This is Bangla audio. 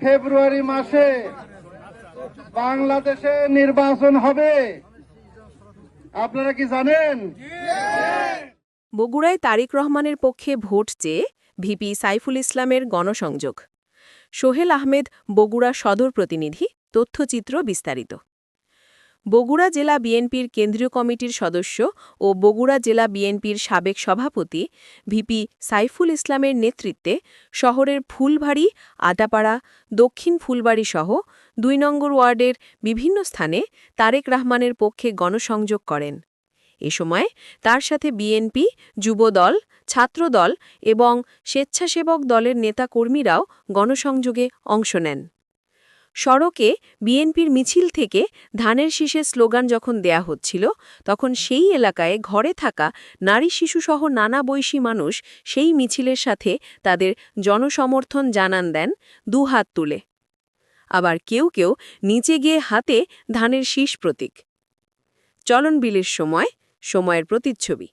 ফেব্রুয়ারি মাসে বাংলাদেশে নির্বাচন হবে। আপনারা কি জানেন? বগুড়ায় তারিক রহমানের পক্ষে ভোট চেয়ে ভিপি সাইফুল ইসলামের গণসংযোগ। সোহেল আহমেদ, বগুড়া সদর প্রতিনিধি, তথ্যচিত্র বিস্তারিত। বগুড়া জেলা বিএনপির কেন্দ্রীয় কমিটির সদস্য ও বগুড়া জেলা বিএনপির সাবেক সভাপতি, ভিপি সাইফুল ইসলামের নেতৃত্বে শহরের ফুলবাড়ি, আটাপাড়া, দক্ষিণ ফুলবাড়ি সহ দুই নম্বর ওয়ার্ডের বিভিন্ন স্থানে তারেক রহমানের পক্ষে গণসংযোগ করেন। এ সময় তার সাথে বিএনপি, যুবদল, ছাত্রদল এবং স্বেচ্ছাসেবক দলের নেতাকর্মীরাও গণসংযোগে অংশ নেন। সড়কে বিএনপির মিছিল থেকে ধানের শীষের স্লোগান যখন দেয়া হচ্ছিল, তখন সেই এলাকায় ঘরে থাকা নারী শিশুসহ নানা বয়সী মানুষ সেই মিছিলের সাথে তাদের জনসমর্থন জানান দেন দুহাত তুলে। আবার কেউ কেউ নিচে গিয়ে হাতে ধানের শীষ প্রতীক। চলন বিলের সময়, সময়ের প্রতিচ্ছবি।